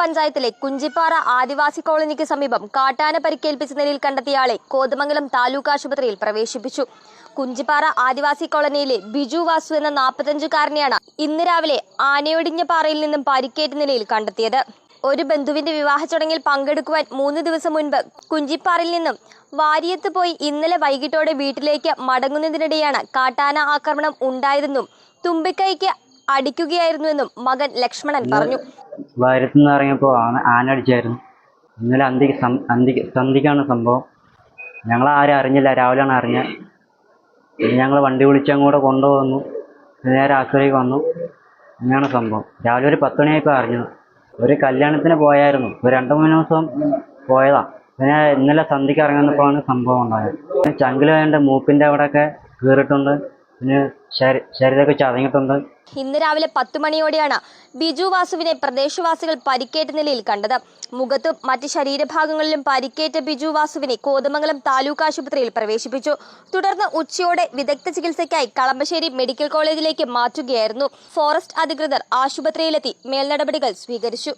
പഞ്ചായത്തിലെ കുഞ്ചിപ്പാറ ആദിവാസി കോളനിക്ക് സമീപം കാട്ടാന പരിക്കേൽപ്പിച്ച നിലയിൽ കണ്ടെത്തിയയാളെ കോതമംഗലം താലൂക്ക് ആശുപത്രിയിൽ പ്രവേശിപ്പിച്ചു. കുഞ്ചിപ്പാറ ആദിവാസി കോളനിയിലെ ബിജു വാസു എന്ന നാൽപ്പത്തഞ്ചുകാരനെയാണ് ഇന്ന് രാവിലെ ആനയൊടിഞ്ഞ പാറയിൽ നിന്നും പരിക്കേറ്റ നിലയിൽ കണ്ടെത്തിയത്. ഒരു ബന്ധുവിന്റെ വിവാഹ ചടങ്ങിൽ പങ്കെടുക്കുവാൻ മൂന്ന് ദിവസം മുൻപ് കുഞ്ചിപ്പാറയിൽ നിന്നും വാരിയത്ത് പോയി ഇന്നലെ വൈകിട്ടോടെ വീട്ടിലേക്ക് മടങ്ങുന്നതിനിടെയാണ് കാട്ടാന ആക്രമണം ഉണ്ടായതെന്നും തുമ്പിക്കൈക്ക് അടിക്കുകയായിരുന്നുവെന്നും മകൻ ലക്ഷ്മണൻ പറഞ്ഞു. വാരത്തു നിന്ന് ഇറങ്ങിയപ്പോൾ ആന ആന അടിച്ചായിരുന്നു. ഇന്നലെ അന്തിക്ക് അന്തിക്ക് സന്ധിക്കാണ് സംഭവം. ഞങ്ങൾ ആരും അറിഞ്ഞില്ല. രാവിലെയാണ് അറിഞ്ഞത്. പിന്നെ ഞങ്ങൾ വണ്ടി വിളിച്ച് അങ്ങോട്ട് കൊണ്ടുവന്നു. നേരെ ആശുപത്രിക്ക് വന്നു. അങ്ങനെയാണ് സംഭവം. രാവിലെ ഒരു പത്ത് മണിയായപ്പോൾ അറിഞ്ഞത്. ഒരു കല്യാണത്തിന് പോയായിരുന്നു. ഒരു രണ്ട് മൂന്ന് ദിവസം പോയതാ. പിന്നെ ഇന്നലെ സന്ധിക്ക് ഇറങ്ങുന്നപ്പോഴാണ് സംഭവം ഉണ്ടായത്. ചങ്കിൽ വേണ്ട മൂക്കിന്റെ അവിടെയൊക്കെ കീറിയിട്ടുണ്ട് പിന്നെ ശരീ ശരീരമൊക്കെ ചതഞ്ഞിട്ടുണ്ട് ഇന്ന് രാവിലെ പത്തു മണിയോടെയാണ് ബിജു വാസുവിനെ പ്രദേശവാസികൾ പരിക്കേറ്റ നിലയിൽ കണ്ടത്. മുഖത്തും മറ്റ് ശരീരഭാഗങ്ങളിലും പരിക്കേറ്റ ബിജു വാസുവിനെ കോതമംഗലം താലൂക്ക് ആശുപത്രിയിൽ പ്രവേശിപ്പിച്ചു. തുടർന്ന് ഉച്ചയോടെ വിദഗ്ധ ചികിത്സയ്ക്കായി കളമശ്ശേരി മെഡിക്കൽ കോളേജിലേക്ക് മാറ്റുകയായിരുന്നു. ഫോറസ്റ്റ് അധികൃതർ ആശുപത്രിയിലെത്തി മേൽനടപടികൾ സ്വീകരിച്ചു.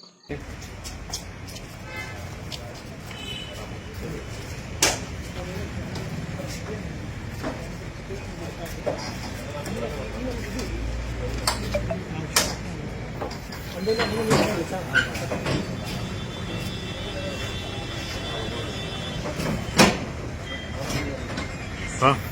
아.